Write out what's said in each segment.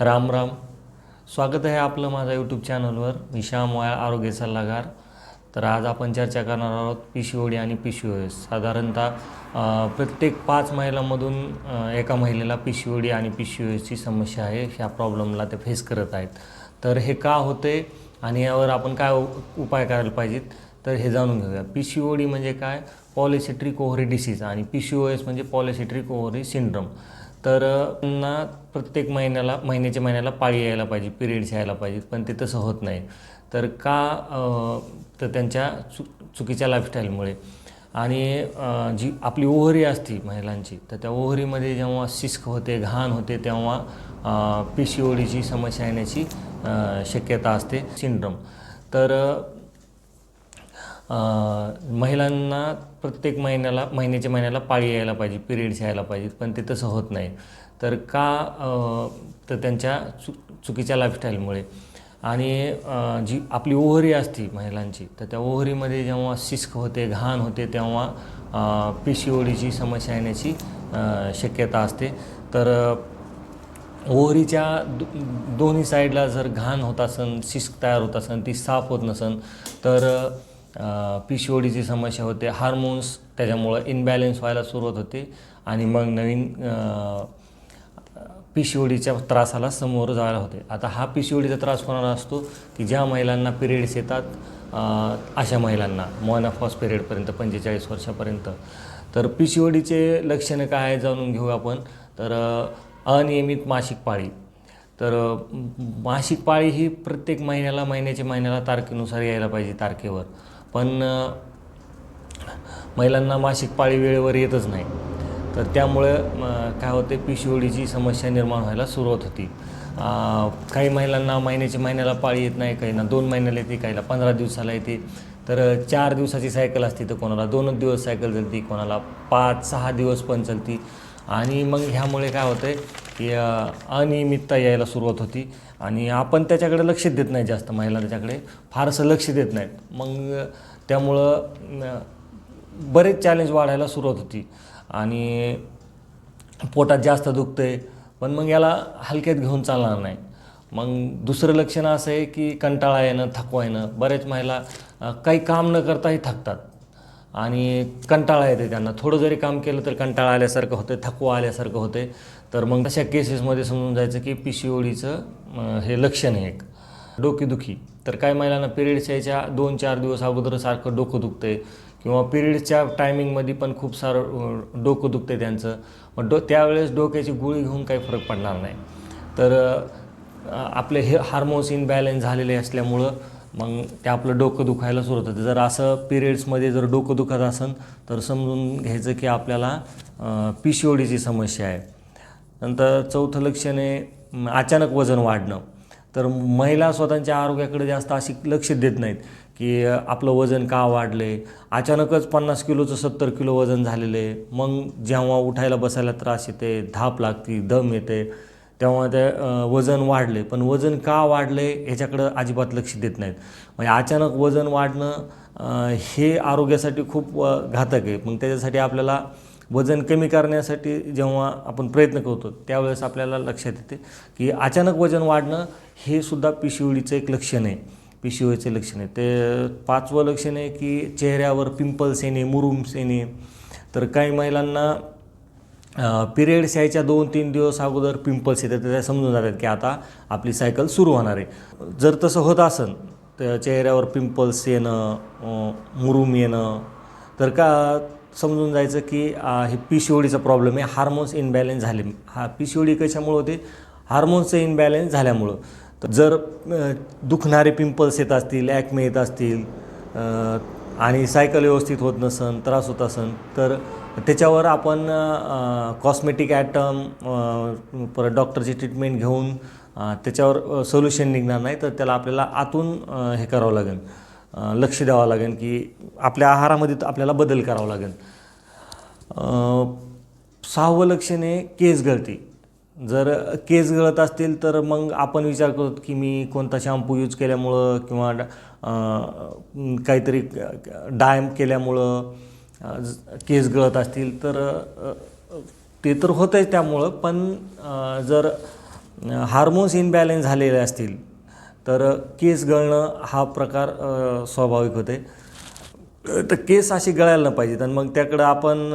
राम राम. स्वागत आहे आपलं माझ्या यूट्यूब चॅनलवर मी श्याम आरोग्य सल्लागार. तर आज आपण चर्चा करणार आहोत पी सी ओ डी आणि पी सी ओ एस साधारणतः प्रत्येक पाच महिलांमधून एका महिलेला पी सी ओ डी आणि पी सी ओ एसची समस्या आहे ह्या प्रॉब्लेमला ते फेस करत आहेत. तर हे का होते आणि यावर आपण काय उपाय करायला पाहिजेत तर हे जाणून घेऊया. पी सी ओ डी म्हणजे काय? पॉलिसिट्रिक ओव्हरी डिसीज आणि पी सी ओ एस म्हणजे पॉलिसिट्रिक ओव्हरी सिंड्रम तर त्यांना प्रत्येक महिन्याला महिन्याच्या महिन्याला पाळी यायला पाहिजे पिरियड्स यायला पाहिजेत पण ते तसं होत नाही. तर का तर त्यांच्या चु चुकीच्या लाईफस्टाईलमुळे आणि जी आपली ओहरी असती महिलांची तर त्या ओहरीमध्ये जेव्हा शिस्क होते घाण होते तेव्हा पी सी ओडीची समस्या येण्याची शक्यता असते सिंड्रम. तर महिलांना प्रत्येक महिन्याला महिन्याच्या महिन्याला पाळी यायला पाहिजे पिरियड्स यायला पाहिजेत पण ते तसं होत नाही. तर का तर त्यांच्या चु चुकीच्या लाईफस्टाईलमुळे आणि जी आपली ओहरी असते महिलांची तर त्या ओहरीमध्ये जेव्हा शिस्क होते घाण होते तेव्हा पी सी समस्या येण्याची शक्यता असते. तर ओहरीच्या दो दोन्ही साईडला जर घाण होत असन शिस्क तयार होत असन ती साफ होत नसन तर पी सी ओ डीची समस्या होते. हार्मोन्स त्याच्यामुळं इनबॅलेन्स व्हायला सुरुवात होते. आणि मग नवीन पी सी ओ डीच्या त्रासाला समोर जायला होते. आता हा पी सी ओ डीचा त्रास होणारा असतो? की ज्या महिलांना पिरियड्स येतात अशा महिलांना. मोनॉफॉस पिरियडपर्यंत पंचेचाळीस वर्षापर्यंत. तर पी सी ओ डीचे लक्षणं काय आहे जाणून घेऊ आपण. तर अनियमित मासिक पाळी. तर मासिक पाळी ही प्रत्येक महिन्याला महिन्याच्या महिन्याला तारखेनुसार यायला पाहिजे तारखेवर. पण महिलांना मासिक पाळी वेळेवर येतच नाही. तर त्यामुळं काय होते पी सी ओ डीची समस्या निर्माण व्हायला सुरुवात होती. काही महिलांना महिन्याच्या महिन्याला पाळी येत नाही काहींना दोन महिन्याला येते काहीला पंधरा दिवसाला येते. तर चार दिवसाची सायकल असते तर कोणाला दोनच दिवस सायकल चालती कोणाला पाच सहा दिवस पण चालती. आणि मग ह्यामुळे काय होतं आहे की अनियमितता यायला सुरुवात होती. आणि आपण त्याच्याकडे लक्ष देत नाही जास्त महिला त्याच्याकडे फारसं लक्ष देत नाहीत. मग त्यामुळं बरेच चॅलेंज वाढायला सुरुवात होती. आणि पोटात जास्त दुखतं आहे पण मग याला हलक्यात घेऊन चालणार नाही. मग दुसरं लक्षण असं आहे की कंटाळा येणं थकवा येणं. बरेच महिला काही काम न करताही थकतात. आणि कंटाळा येते त्यांना. थोडं जरी काम केलं तर कंटाळा आल्यासारखं होतं थकवा आल्यासारखं होते तर मग तशा केसेसमध्ये समजून जायचं की पी सी ओडीचं हे लक्षण आहे एक. डोकेदुखी. तर काही महिलांना पिरियड्स यायच्या दोन चार दिवस अगोदर सारखं डोकं दुखतंय किंवा पिरियडच्या टायमिंगमध्ये पण खूप सारं डोकं दुखते त्यांचं. मग डो त्यावेळेस डोक्याची गोळी घेऊन काही फरक पडणार नाही. तर आपले हे हार्मोन्स इनबॅलेन्स झालेले असल्यामुळं मग ते आपलं डोकं दुखायला सुरुवात होतं. जर असं पिरियड्समध्ये जर डोकं दुखत असेल तर समजून घ्यायचं की आपल्याला पी सी ओ डीची समस्या आहे. नंतर चौथं लक्षणे आहे अचानक वजन वाढणं. तर महिला स्वतःच्या आरोग्याकडे जास्त अशी लक्ष देत नाहीत की आपलं वजन का वाढलं? आहे अचानकच पन्नास किलोचं सत्तर किलो वजन झालेलं आहे. मग जेव्हा उठायला बसायला त्रास येते धाप लागते दम येते. तेव्हा ते वजन वाढले. पण वजन का वाढले ह्याच्याकडं अजिबात लक्ष देत नाहीत. म्हणजे अचानक वजन वाढणं हे आरोग्यासाठी खूप घातक आहे. मग त्याच्यासाठी आपल्याला वजन कमी करण्यासाठी जेव्हा आपण प्रयत्न करतो त्यावेळेस आपल्याला लक्षात येते की अचानक वजन वाढणं हे सुद्धा पी एक लक्षण आहे. पी लक्षण आहे. ते पाचवं लक्षण आहे की चेहऱ्यावर पिंपल्स येणे मुरुम्स येणे. तर काही महिलांना पिरियड्स यायच्या दोन तीन दिवस अगोदर पिंपल्स येतात तर त्या समजून जातात की आता आपली सायकल सुरू होणार आहे. जर तसं होत असेल तर चेहऱ्यावर पिंपल्स येणं मुरूम येणं तर का समजून जायचं की हे पी सी ओडीचा प्रॉब्लेम आहे हार्मोन्स इनबॅलेन्स झाले. हा पी सी ओडी कशामुळं होते? हार्मोन्सचं इनबॅलेन्स झाल्यामुळं. तर जर दुखणारे पिंपल्स येत असतील ॲक्मे येत असतील आणि सायकल व्यवस्थित होत नसन त्रास होत असन तर त्याच्यावर आपण कॉस्मेटिक ॲटम परत डॉक्टरची ट्रीटमेंट घेऊन त्याच्यावर सोल्युशन निघणार नाही तर त्याला आपल्याला आतून हे करावं लागेल. लक्ष द्यावं लागेल की आपल्या आहारामध्ये तर आपल्याला बदल करावा लागेल. सहावं लक्षण आहे केस गळती. जर केस गळत असतील तर मग आपण विचार करतो की मी कोणता शॅम्पू यूज केल्यामुळं किंवा ड- काहीतरी डायम केल्यामुळं केस गळत असतील तर ते तर होतं आहे त्यामुळं पण जर हार्मोन्स इनबॅलेन्स झालेले असतील तर केस गळणं हा प्रकार स्वाभाविक होते तर केस अशी गळायला न पाहिजेत. आणि मग त्याकडं आपण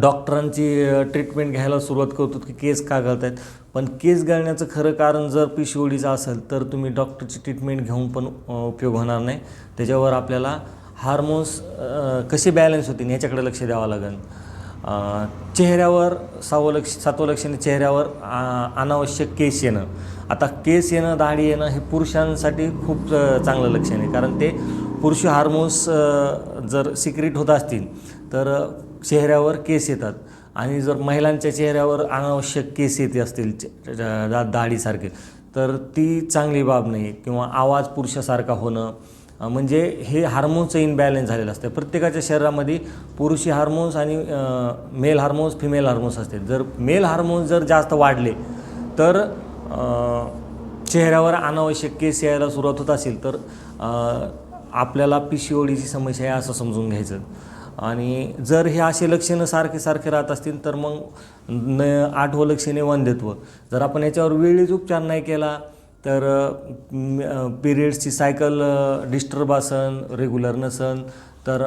डॉक्टरांची ट्रीटमेंट घ्यायला सुरुवात करतो की केस का गळत आहेत पण केस गळण्याचं खरं कारण जर पी सी असेल तर तुम्ही डॉक्टरची ट्रीटमेंट घेऊन पण उपयोग होणार नाही. त्याच्यावर आपल्याला हार्मोन्स कसे बॅलन्स होतील ह्याच्याकडे लक्ष द्यावं लागेल. चेहऱ्यावर सहावं लक्ष सातवं लक्षणे चेहऱ्यावर आ, अनावश्यक केस येणं. आता केस येणं दाढी येणं हे पुरुषांसाठी खूप चांगलं लक्षण आहे. कारण ते पुरुष हार्मोन्स जर सिक्रेट होत असतील तर चेहऱ्यावर केस येतात. आणि जर महिलांच्या चेहऱ्यावर अनावश्यक केस येते असतील दाढीसारखे तर ती चांगली बाब नाही. किंवा आवाज पुरुषासारखा होणं म्हणजे हे हार्मोन्सचं इनबॅलेन्स झालेलं असतं. प्रत्येकाच्या शरीरामध्ये पुरुषी हार्मोन्स आणि मेल हार्मोन्स फिमेल हार्मोन्स असते जर मेल हार्मोन्स जर जास्त वाढले तर चेहऱ्यावर अनावश्यक केस यायला सुरुवात होत असेल तर आपल्याला पी सी समस्या आहे असं समजून घ्यायचं. आणि जर हे असे लक्षणं सारखे सारखे राहत असतील तर मग न आठवं लक्षणे वंध्यत्व. जर आपण याच्यावर वेळीच उपचार नाही केला तर पिरियड्सची सायकल डिस्टर्ब असन रेग्युलर नसन तर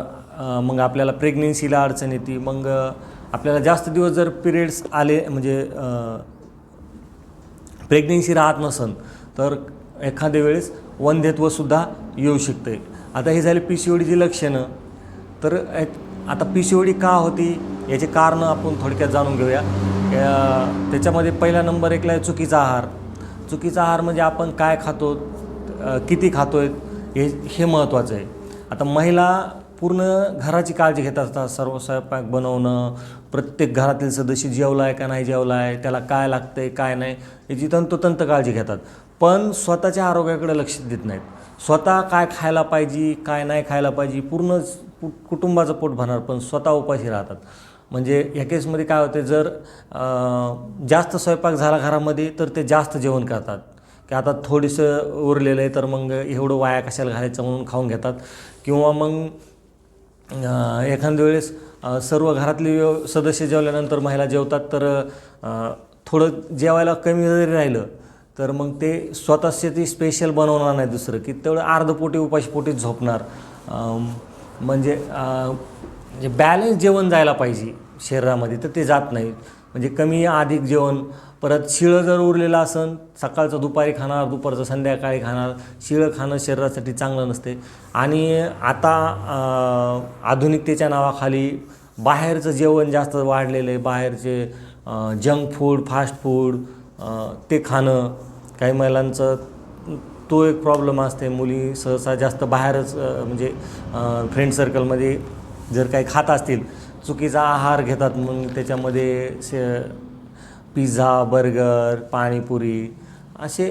मग आपल्याला प्रेग्नेन्सीला अडचण येते. मग आपल्याला जास्त दिवस जर पिरियड्स आले म्हणजे प्रेग्नेन्सी राहत नसन तर एखाद्या वेळेस वंध्यत्वसुद्धा येऊ शकते. आता हे झाले पी सी ओडीची लक्षणं. तर आता पी सी ओडी का होती? याचे कारणं आपण थोडक्यात जाणून घेऊया. त्याच्यामध्ये पहिला नंबर एकला आहे चुकीचा आहार. चुकीचा आहार म्हणजे आपण काय खातो किती खातो आहे हे हे महत्त्वाचं आहे. आता महिला पूर्ण घराची काळजी घेत असतात सर्व स्वयंपाक बनवणं प्रत्येक घरातील सदस्य जेवला आहे का नाही जेवला आहे त्याला काय लागतं आहे काय नाही याची तंतोतंत काळजी घेतात. पण स्वतःच्या आरोग्याकडे लक्ष देत नाहीत. स्वतः काय खायला पाहिजे काय नाही खायला पाहिजे पूर्ण कुटुंबाचं पोट भरणार पण स्वतः उपाशी राहतात. म्हणजे ह्या केसमध्ये काय होते जर जास्त स्वयंपाक झाला घरामध्ये तर ते जास्त जेवण करतात. की आता थोडंसं उरलेलं आहे तर मग एवढं वाया कशाला घालायचं म्हणून खाऊन घेतात. किंवा मग एखाद्या वेळेस सर्व घरातले व्यव- सदस्य जेवल्यानंतर महिला जेवतात तर थोडं जेवायला कमी जरी राहिलं तर मग ते स्वतःचे ती स्पेशल बनवणार नाही दुसरं. की तेवढं अर्धपोटी उपाशीपोटी झोपणार. म्हणजे म्हणजे बॅलन्स जेवण जायला पाहिजे शरीरामध्ये तर ते जात नाही. म्हणजे कमी अधिक जेवण परत शिळं जर उरलेलं असन सकाळचं दुपारी खाणार दुपारचं संध्याकाळी खाणार शिळं खाणं शरीरासाठी चांगलं नसते. आणि आता आधुनिकतेच्या नावाखाली बाहेरचं जेवण जास्त वाढलेलं आहे. बाहेरचे जंक फूड फास्ट फूड ते खाणं काही महिलांचं तो एक प्रॉब्लेम असते. मुली सहसा जास्त बाहेरच म्हणजे फ्रेंड सर्कलमध्ये जर काही खात असतील चुकीचा आहार घेतात मग त्याच्यामध्ये शे पिझ्झा बर्गर पाणीपुरी असे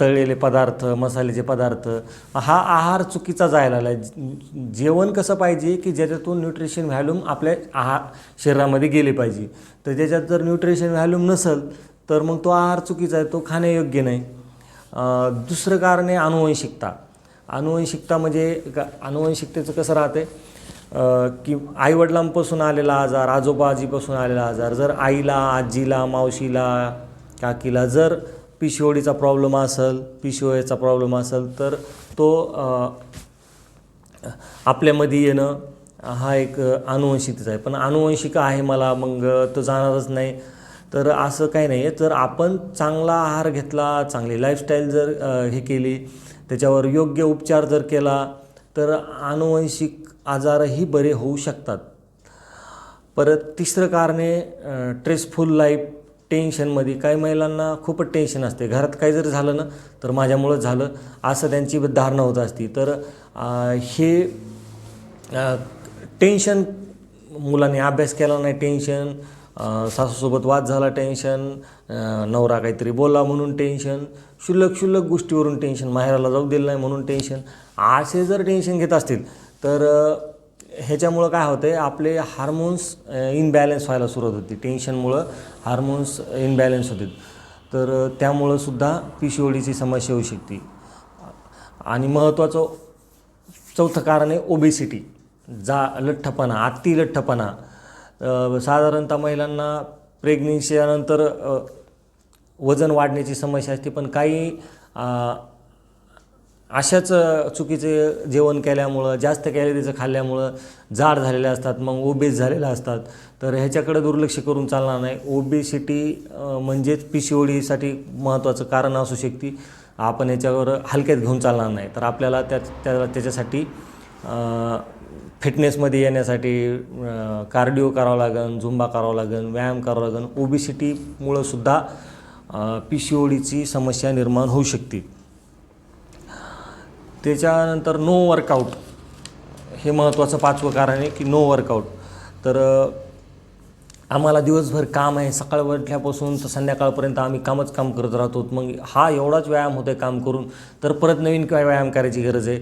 तळलेले पदार्थ मसाल्याचे पदार्थ हा आहार चुकीचा जायला लागला आहे जेवण कसं पाहिजे की ज्याच्यातून न्यूट्रिशन व्हॅल्यूम आपल्या आहार शरीरामध्ये गेले पाहिजे. तर ज्याच्यात जर न्यूट्रिशन व्हॅल्यूम नसेल तर मग तो आहार चुकीचा आहे तो खाण्यायोग्य नाही. दुसरं कारण आहे अनुवंशिकता अनुवंशिकता म्हणजे का अनुवंशिकतेचं कसं राहते की आईवडिलांपासून आलेला आजार आजोबा आजीपासून आलेला आजार जर आईला आजीला मावशीला काकीला जर पी सी ओडीचा प्रॉब्लेम असेल पी सी प्रॉब्लेम असेल तर तो आपल्यामध्ये येणं हा एक अनुवंशिकच आहे. पण अनुवंशिक आहे मला मग तो जाणारच नाही. तर असं काही नाही आहे तर आपण चांगला आहार घेतला चांगली लाईफस्टाईल जर हे केली त्याच्यावर योग्य उपचार जर केला तर अनुवंशिक आजारही बरे होऊ शकतात. परत तिसरं कारण आहे स्ट्रेसफुल लाईफ टेन्शनमध्ये काही महिलांना खूपच टेन्शन असते. घरात काही जर झालं ना तर माझ्यामुळंच झालं. असं त्यांची धारणा होत असती. तर हे टेन्शन मुलांनी अभ्यास केला नाही टेन्शन सासूसोबत वाद झाला टेन्शन नवरा काहीतरी बोलला म्हणून टेन्शन क्षुल्लक क्षुल्लक गोष्टीवरून टेन्शन माहेराला जाऊ दिलं नाही म्हणून टेन्शन असे जर टेन्शन घेत असतील तर ह्याच्यामुळं काय होतं आहे आपले हार्मोन्स इनबॅलन्स व्हायला सुरुवात होती. टेन्शनमुळं हार्मोन्स इनबॅलन्स होते. तर त्यामुळं सुद्धा पी सी ओडीची समस्या होऊ शकते. आणि महत्त्वाचं चौथं कारण आहे ओबेसिटी जा लठ्ठपणा अति लठ्ठपणा. साधारणतः महिलांना प्रेग्नेन्सीनंतर वजन वाढण्याची समस्या असते पण काही अशाच चुकीचे जेवण केल्यामुळं जास्त कॅलरीचं खाल्ल्यामुळं जाड झालेले असतात मग ओबेस झालेले असतात. तर ह्याच्याकडे दुर्लक्ष करून चालणार नाही. ओबेसिटी म्हणजेच पी सी ओडीसाठी महत्त्वाचं कारण असू शकते. आपण याच्यावर हलक्यात घेऊन चालणार नाही. तर आपल्याला त्या त्या त्याच्यासाठी फिटनेसमध्ये येण्यासाठी कार्डिओ करावं लागेल झुंबा करावं लागेल व्यायाम करावं लागेल ओबेसिटीमुळं सुद्धा पी सी ओडीची समस्या निर्माण होऊ शकते. त्याच्यानंतर नो वर्कआउट हे महत्त्वाचं पाचवं कारण आहे की नो वर्कआउट तर आम्हाला दिवसभर काम आहे. सकाळ उठल्यापासून तर संध्याकाळपर्यंत आम्ही कामच काम करत राहतो. मग हा एवढाच व्यायाम होतो आहे काम करून तर परत नवीन काय व्यायाम करायची गरज आहे?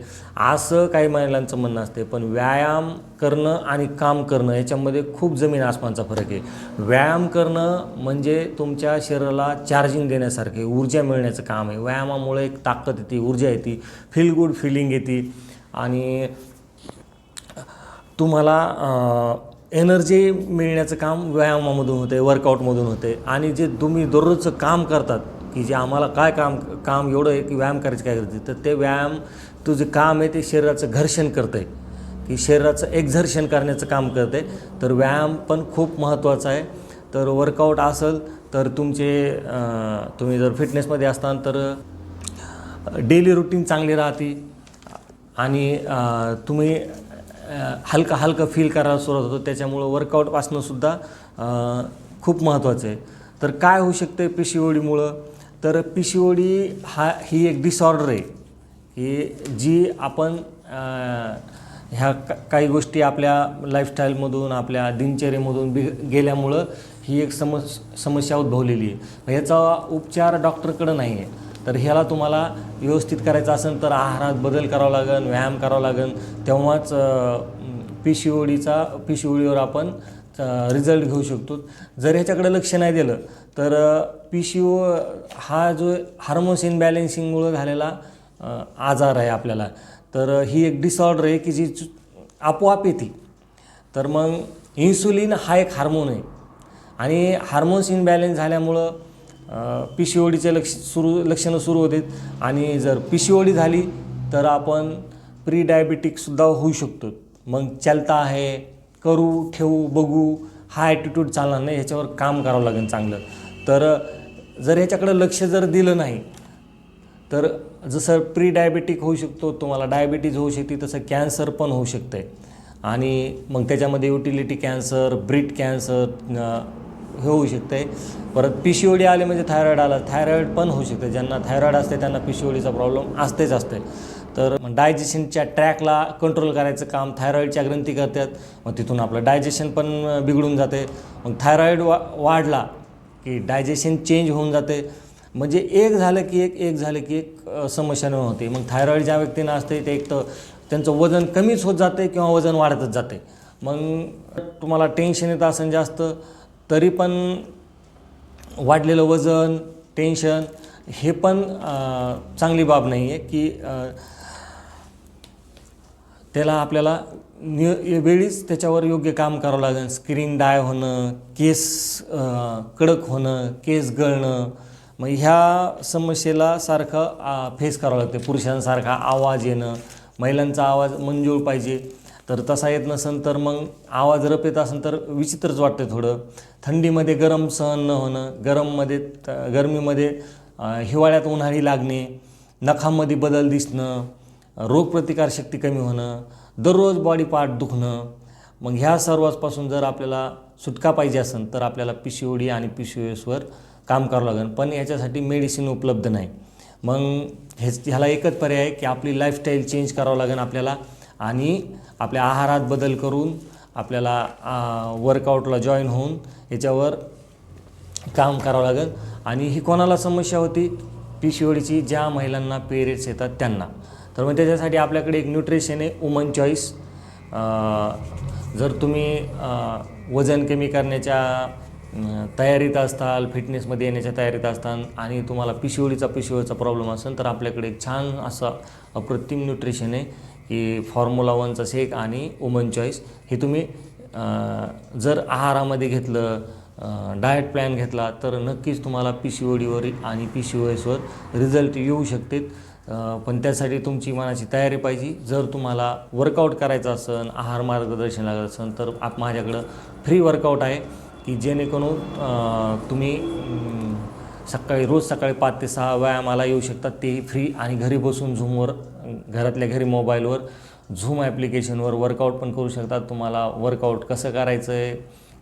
असं काही महिलांचं म्हणणं असते पण व्यायाम करणं आणि काम करणं याच्यामध्ये खूप जमीन आसमानचा फरक आहे. व्यायाम करणं म्हणजे तुमच्या शरीराला चार्जिंग देण्यासारखे ऊर्जा मिळण्याचं काम आहे. व्यायामामुळे एक ताकद येते ऊर्जा येते फील गुड फिलिंग येते. आणि तुम्हाला एनर्जी मिळण्याचं काम व्यायामामधून होते वर्कआउटमधून होते. आणि जे तुम्ही दररोजचं काम करतात की जे आम्हाला काय काम काम एवढं आहे की व्यायाम करायची काय करते तर ते व्यायाम तुझं काम आहे ते शरीराचं घर्षण करतं आहे की शरीराचं एक्झर्शन करण्याचं काम करते तर व्यायाम पण खूप महत्त्वाचा आहे. तर वर्कआउट असेल तर तुमचे तुम्ही जर फिटनेसमध्ये असताल तर डेली रुटीन चांगली राहते. आणि तुम्ही हलका हलकं फील करायला सुरुवात होतो. त्याच्यामुळं वर्कआउट सुद्धा खूप महत्त्वाचं आहे. तर काय होऊ शकतं पी सी ओडीमुळं तर पी सी ओडी हा ही एक डिसऑर्डर आहे. की जी आपण ह्या का काही गोष्टी आपल्या लाईफस्टाईलमधून आपल्या दिनचर्येमधून बि गेल्यामुळं ही एक समस समस्या उद्भवलेली आहे. याचा उपचार डॉक्टरकडं नाही आहे तर ह्याला तुम्हाला व्यवस्थित करायचं असेल तर आहारात बदल करावा लागेल व्यायाम करावा लागेल तेव्हाच पी सी ओडीचा पी सी ओडीवर आपण रिझल्ट घेऊ शकतो. जर ह्याच्याकडे लक्ष नाही दिलं तर पी सी ओ हा जो हार्मोन्स इनबॅलेन्सिंगमुळं झालेला आजार आहे आपल्याला. तर ही एक डिसऑर्डर आहे की जी चु- आपोआप येते. तर मग इन्सुलिन हा एक हार्मोन आहे. आणि हार्मोन्स इनबॅलेन्स झाल्यामुळं पी सी ओडीचे लक्ष सुरू लक्षणं सुरू होते. आणि जर पी सी ओडी झाली तर आपण प्री डायबेटिकसुद्धा होऊ शकतो. मग चलता आहे करू ठेवू बघू हा ॲटिट्यूड चालणार नाही ह्याच्यावर काम करावं लागेल चांगलं. तर जर ह्याच्याकडं लक्ष जर दिलं नाही तर जसं प्री डायबेटिक होऊ शकतो तुम्हाला डायबिटीज होऊ शकते तसं कॅन्सर पण होऊ शकतं आहे आणि मग त्याच्यामध्ये युटिलिटी कॅन्सर ब्रीड कॅन्सर हे होऊ शकते. परत पी सी ओडी आले म्हणजे थायरॉईड आला थायरॉईड पण होऊ शकते. ज्यांना थायरॉईड असते त्यांना पी सी ओडीचा प्रॉब्लेम असतेच असते. तर डायजेशनच्या ट्रॅकला कंट्रोल करायचं काम थायरॉईडच्या ग्रंथी करतात. मग तिथून आपलं डायजेशन पण बिघडून जाते. मग थायरॉईड वा वाढला की डायजेशन चेंज होऊन जाते. म्हणजे एक झालं की एक एक झालं की एक समस्या निर्माण होते. मग थायरॉईड ज्या व्यक्तींना असते ते एक तर त्यांचं वजन कमीच होत जाते किंवा वजन वाढतच जाते. मग तुम्हाला टेन्शन येतं असेल जास्त तरी पण वाढलेलं वजन टेन्शन हे पण चांगली बाब नाही आहे की त्याला आपल्याला नि वेळीच त्याच्यावर योग्य काम करावं लागेल. स्क्रीन डाय होणं केस कडक होणं केस गळणं. मग ह्या समस्येला सारखं फेस करावं लागते. पुरुषांसारखा आवाज येणं. महिलांचा आवाज मंजूळ पाहिजे. तर तसा येत नसेल तर मग आवाज रप येत असेल तर विचित्रच वाटतं थोडं. थंडीमध्ये गरम सहन न होणं गरममध्ये गरमीमध्ये हिवाळ्यात उन्हाळी लागणे नखामध्ये बदल दिसणं रोगप्रतिकारशक्ती कमी होणं दररोज बॉडी पार्ट दुखणं मग ह्या सर्वांपासून जर आपल्याला सुटका पाहिजे असेल तर आपल्याला पी सी ओ डी आणि पी सी ओ एसवर काम करावं लागेल. पण याच्यासाठी मेडिसिन उपलब्ध नाही. मग हे ह्याला एकच पर्याय आहे की आपली लाईफस्टाईल चेंज करावं लागेल आपल्याला आणि आपल्या आहारात बदल करून आपल्याला वर्कआउटला जॉईन होऊन याच्यावर काम करावं लागेल. आणि ही कोणाला समस्या होती? पी सी ओडीची ज्या महिलांना पेरियड्स येतात त्यांना. तर मग त्याच्यासाठी आपल्याकडे एक न्यूट्रिशन आहे वुमन चॉईस जर तुम्ही वजन कमी करण्याच्या तयारीत असताल फिटनेसमध्ये येण्याच्या तयारीत असताल आणि तुम्हाला पी सी प्रॉब्लेम असेल तर आपल्याकडे एक छान असं अप्रतिम न्यूट्रिशन आहे. की फॉर्म्युला वनचा शेक आणि वुमन चॉईस हे तुम्ही जर आहारामध्ये घेतलं डाएट प्लॅन घेतला तर नक्कीच तुम्हाला पी सी ओ डीवर आणि पी सी ओ एसवर रिझल्ट येऊ शकतात पण त्यासाठी तुमची मनाची तयारी पाहिजे. जर तुम्हाला वर्कआउट करायचं असेल आहार मार्गदर्शन लागत असेल तर आप माझ्याकडं फ्री वर्कआउट आहे की जेणेकरून तुम्ही सकाळी रोज सकाळी पाच ते सहा व्यायामाला येऊ शकतात तेही फ्री आणि घरी बसून झूमवर घरातल्या घरी मोबाईलवर झूम ॲप्लिकेशनवर वर्कआउट पण करू शकतात. तुम्हाला वर्कआउट कसं करायचं आहे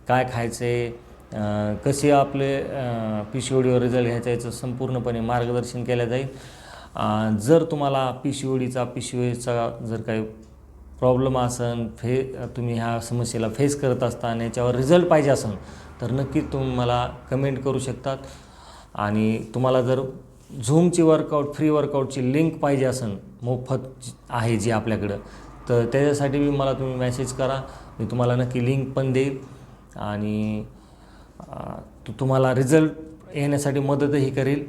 काय खायचं आहे कसे आपले पी सी ओ डीवर रिझल्ट घ्यायचा याचं संपूर्णपणे मार्गदर्शन केलं जाईल. जर तुम्हाला पी सी ओ डीचा पी सी ओ एचा जर काही प्रॉब्लेम असन फे तुम्ही ह्या समस्येला फेस करत असता आणि याच्यावर रिझल्ट पाहिजे असेल तर नक्कीच तुम्ही मला कमेंट करू शकतात. आणि तुम्हाला जर झूमची वर्कआउट फ्री वर्कआउटची लिंक पाहिजे असेल मोफत आहे जी आपल्याकडं तर त्याच्यासाठी बी मला तुम्ही मेसेज करा. मी तुम्हाला नक्की लिंक पण देईल. आणि तुम्हाला रिझल्ट येण्यासाठी मदतही करेल.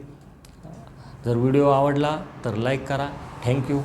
जर व्हिडिओ आवडला तर लाईक करा. थँक्यू